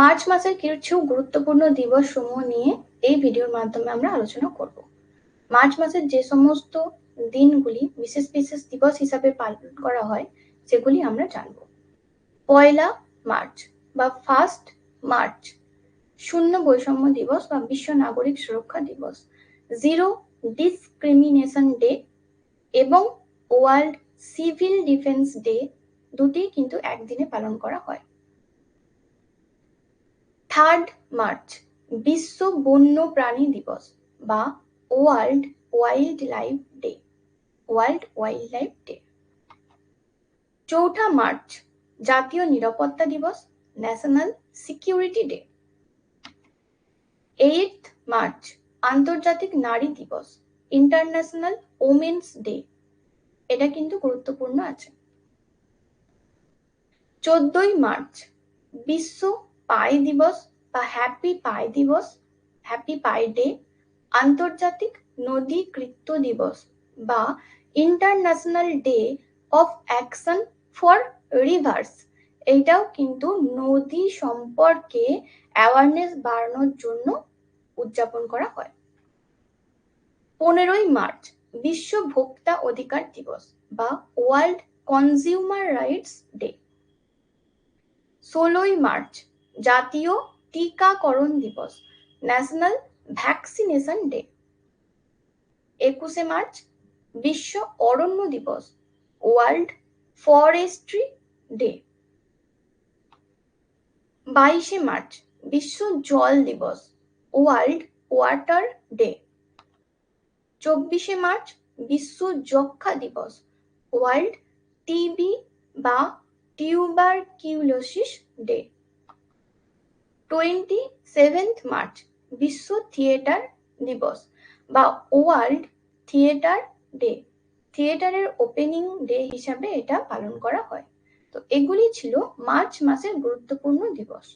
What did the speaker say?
March মাসের কিছু গুরুত্বপূর্ণ দিবস সমূহ নিয়ে এই ভিডিওর মাধ্যমে আমরা আলোচনা করব। মার্চ মাসের যে সমস্ত দিনগুলি বিশেষ বিশেষ দিবস হিসাবে পালন করা হয়, সেগুলি আমরা জানব। পয়লা মার্চ বা ফার্স্ট মার্চ শূন্য বৈষম্য দিবস বা বিশ্ব নাগরিক সুরক্ষা দিবস। জিরো ডিসক্রিমিনেশন ডে এবং ওয়ার্ল্ড সিভিল ডিফেন্স ডে দুটি কিন্তু একদিনে পালন করা হয়। থার্ড মার্চ, বিশ্ব বন্য প্রাণী দিবস বা world wildlife day, world wildlife day. চৌঠা মার্চ, জাতীয় নিরাপত্তা দিবস, national security day. Eight March, আন্তর্জাতিক নারী দিবস, ইন্টারন্যাশনাল ওমেন্স ডে। এটা কিন্তু গুরুত্বপূর্ণ আছে। চোদ্দই মার্চ, বিশ্ব পাই দিবস বা হ্যাপি পাই দিবস হ্যাপি পাই ডে আন্তর্জাতিক নদী কৃত্য দিবস বা international day of action for rivers এইটাও কিন্তু নদী সম্পর্কে অ্যাওয়ারনেস বাড়ানোর জন্য উদযাপন করা হয়। পনেরোই মার্চ, বিশ্ব ভোক্তা অধিকার দিবস বা ওয়ার্ল্ড কনজিউমার রাইটস ডে ষোলোই মার্চ, জাতীয় টিকাকরণ দিবস ন্যাশনাল ভ্যাকসিনেশন ডে একুশে মার্চ, বিশ্ব অরণ্য দিবস ওয়ার্ল্ড ফরেস্ট্রি ডে বাইশে মার্চ, বিশ্ব জল দিবস ওয়ার্ল্ড ওয়াটার ডে চব্বিশে মার্চ, বিশ্ব যক্ষা দিবস ওয়ার্ল্ড টিবি বা tuberculosis day twenty seventh March, বিশ্ব থিয়েটার দিবস বা ওয়ার্ল্ড থিয়েটার ডে। থিয়েটারের ওপেনিং ডে হিসাবে এটা পালন করা হয়। তো এগুলি ছিল মার্চ মাসের গুরুত্বপূর্ণ দিবস।